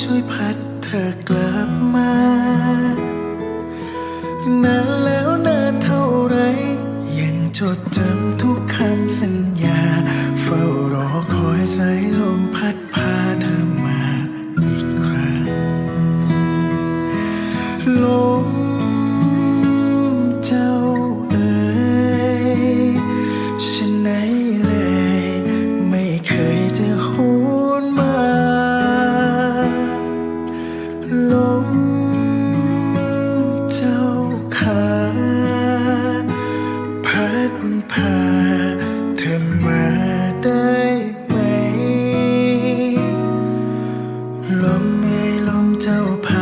ช่วยพัดเธอกลับมานานแล้วนานเท่าไร ยังจดจำทุกคำสัญญา เฝ้ารอคอยสายลมพัดพาเธอมาอีกครั้งลม พัดวนพาเธอมาได้ไหม ลมเอ่ลมเจ้าพา